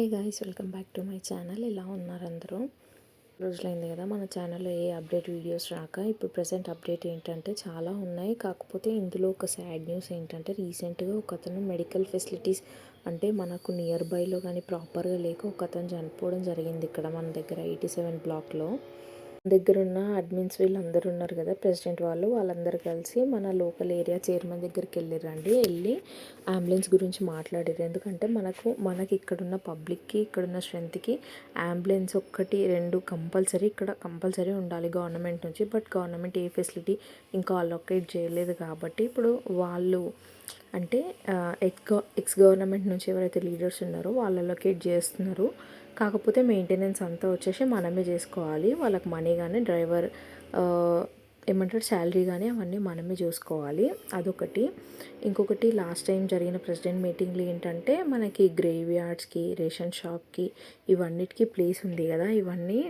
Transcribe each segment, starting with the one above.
Hey guys welcome back to my channel. ఇలా ఉన్నారు అందరూ? రోజులైంది కదా మన ఛానల్లో ఏ అప్డేట్ వీడియోస్ రాక ఇప్పుడు ప్రజెంట్ అప్డేట్ ఏంటంటే చాలా ఉన్నాయి. కాకపోతే ఇందులో ఒక సాడ్ న్యూస్ ఏంటంటే రీసెంట్గా ఒక అతను మెడికల్ ఫెసిలిటీస్ అంటే మనకు నియర్ బైలో కానీ ప్రాపర్గా లేక ఒక అతను చనిపోవడం జరిగింది ఇక్కడ మన దగ్గర ఎయిటీ సెవెన్ బ్లాక్లో. దగ్గర ఉన్న అడ్మిన్స్ వీళ్ళందరూ ఉన్నారు కదా ప్రెసిడెంట్ వాళ్ళు వాళ్ళందరూ కలిసి మన లోకల్ ఏరియా చైర్మన్ దగ్గరికి వెళ్ళిరండి. వెళ్ళి అంబులెన్స్ గురించి మాట్లాడారు ఎందుకంటే మనకు మనకి ఇక్కడున్న పబ్లిక్కి ఇక్కడున్న స్ట్రెంత్కి అంబులెన్స్ ఒక్కటి రెండు కంపల్సరీ ఇక్కడ కంపల్సరీ ఉండాలి గవర్నమెంట్ నుంచి. బట్ గవర్నమెంట్ ఏ ఫెసిలిటీ ఇంకా అలొకేట్ చేయలేదు కాబట్టి ఇప్పుడు వాళ్ళు అంటే ఎక్స్ ఎక్స్ గవర్నమెంట్ నుంచి ఎవరైతే లీడర్స్ ఉన్నారో వాళ్ళు అలొకేట్ చేస్తున్నారు. కాకపోతే మెయింటెనెన్స్ అంతా వచ్చేసి మనమే చేసుకోవాలి. వాళ్ళకి మనీ కానీ డ్రైవర్ ఏమంటారు శాలరీ కానీ అవన్నీ మనమే చూసుకోవాలి. అదొకటి. ఇంకొకటి లాస్ట్ టైం జరిగిన ప్రెసిడెంట్ మీటింగ్లు ఏంటంటే మనకి గ్రేవ్ యార్డ్స్కి రేషన్ షాప్కి ఇవన్నిటికీ ప్లేస్ ఉంది కదా. ఇవన్నీ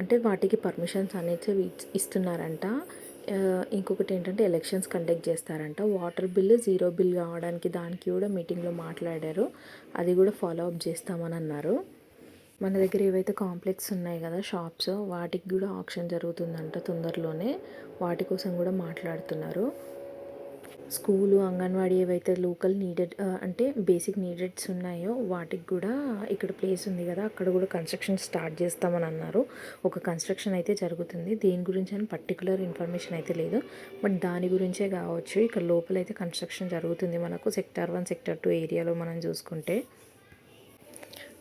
అంటే వాటికి పర్మిషన్స్ అనేది ఇస్తున్నారంట. ఇంకొకటి ఏంటంటే ఎలక్షన్స్ కండక్ట్ చేస్తారంట. వాటర్ బిల్లు జీరో బిల్ కావడానికి దానికి కూడా మీటింగ్లో మాట్లాడారు. అది కూడా ఫాలో అప్ చేస్తామని అన్నారు. మన దగ్గర ఏవైతే కాంప్లెక్స్ ఉన్నాయి కదా షాప్స్ వాటికి కూడా ఆప్షన్ జరుగుతుందంట తొందరలోనే. వాటి కోసం కూడా మాట్లాడుతున్నారు. స్కూలు అంగన్వాడీ ఏవైతే లోకల్ నీడెడ్ అంటే బేసిక్ నీడెడ్స్ ఉన్నాయో వాటికి కూడా ఇక్కడ ప్లేస్ ఉంది కదా అక్కడ కూడా కన్స్ట్రక్షన్ స్టార్ట్ చేస్తామని అన్నారు. ఒక కన్స్ట్రక్షన్ అయితే జరుగుతుంది. దేని గురించి అని పర్టికులర్ ఇన్ఫర్మేషన్ అయితే లేదు. బట్ దాని గురించే కావచ్చు. ఇక్కడ లోపలైతే కన్స్ట్రక్షన్ జరుగుతుంది మనకు. సెక్టార్ వన్ సెక్టార్ టూ ఏరియాలో మనం చూసుకుంటే.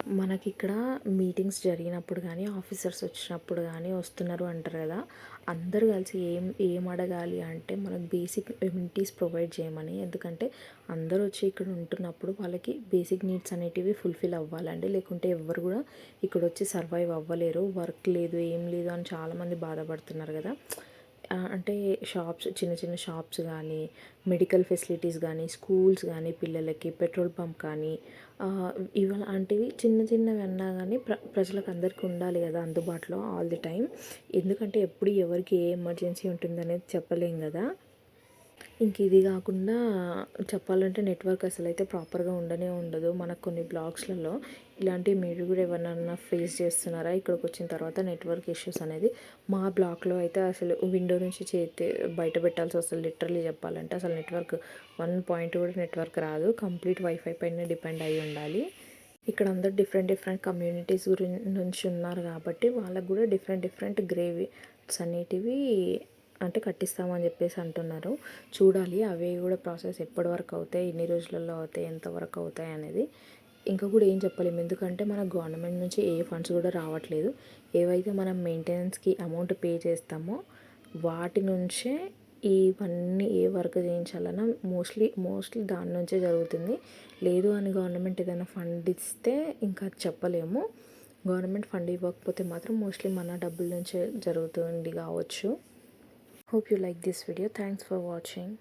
మనకి ఇక్కడ మీటింగ్స్ జరిగినప్పుడు కానీ ఆఫీసర్స్ వచ్చినప్పుడు కానీ వస్తున్నారు అంటారు కదా. అందరు కలిసి ఏం ఏం అడగాలి అంటే మనకు బేసిక్ ఎమ్యూనిటీస్ ప్రొవైడ్ చేయమని. ఎందుకంటే అందరూ వచ్చి ఇక్కడ ఉంటున్నప్పుడు వాళ్ళకి బేసిక్ నీడ్స్ అనేటివి ఫుల్ఫిల్ అవ్వాలండి. లేకుంటే ఎవరు కూడా ఇక్కడ వచ్చి సర్వైవ్ అవ్వలేరు. వర్క్ లేదు ఏం లేదు అని చాలామంది బాధపడుతున్నారు కదా. అంటే షాప్స్ చిన్న చిన్న షాప్స్ కానీ మెడికల్ ఫెసిలిటీస్ కానీ స్కూల్స్ కానీ పిల్లలకి పెట్రోల్ పంప్ కానీ ఇలాంటివి చిన్న చిన్నవి అన్నా కానీ ప్ర ప్రజలకు అందరికీ ఉండాలి కదా అందుబాటులో ఆల్ ది టైం ఎందుకంటే ఎప్పుడు ఎవరికి ఏ ఎమర్జెన్సీ ఉంటుందనేది చెప్పలేం కదా. ఇంక ఇది కాకుండా చెప్పాలంటే నెట్వర్క్ అసలు అయితే ప్రాపర్గా ఉండనే ఉండదు. మనకు కొన్ని బ్లాగ్స్లలో ఇలాంటివి మీరు కూడా ఎవరినన్నా ఫేస్ చేస్తున్నారా? ఇక్కడికి వచ్చిన తర్వాత నెట్వర్క్ ఇష్యూస్ అనేది మా బ్లాక్లో అయితే అసలు విండో నుంచి చేతి బయట పెట్టాల్సి వస్తుంది. లిటరలీ చెప్పాలంటే అసలు నెట్వర్క్ వన్ పాయింట్ కూడా నెట్వర్క్ రాదు. కంప్లీట్ వైఫై పైన డిపెండ్ అయి ఉండాలి. ఇక్కడ అందరు డిఫరెంట్ డిఫరెంట్ కమ్యూనిటీస్ గురించి నుంచి ఉన్నారు కాబట్టి వాళ్ళకు కూడా డిఫరెంట్ డిఫరెంట్ గ్రేవీస్ అనేటివి అంటే కట్టిస్తామని చెప్పేసి అంటున్నారు. చూడాలి అవి కూడా ప్రాసెస్ ఎప్పటి వరకు అవుతాయి ఎన్ని రోజులలో అవుతాయి ఎంతవరకు అవుతాయి అనేది. ఇంకా కూడా ఏం చెప్పలేము. ఎందుకంటే మన గవర్నమెంట్ నుంచి ఏ ఫండ్స్ కూడా రావట్లేదు. ఏవైతే మనం మెయింటెనెన్స్కి అమౌంట్ పే చేస్తామో వాటి నుంచే ఇవన్నీ ఏ వర్క్ చేయించాలన్నా మోస్ట్లీ మోస్ట్లీ దాని నుంచే జరుగుతుంది. లేదు అని గవర్నమెంట్ ఏదైనా ఫండ్ ఇస్తే ఇంకా చెప్పలేము. గవర్నమెంట్ ఫండ్ ఇవ్వకపోతే మాత్రం మోస్ట్లీ మన డబ్బుల నుంచే జరుగుతుంది కావచ్చు. Hope you like this video. Thanks for watching.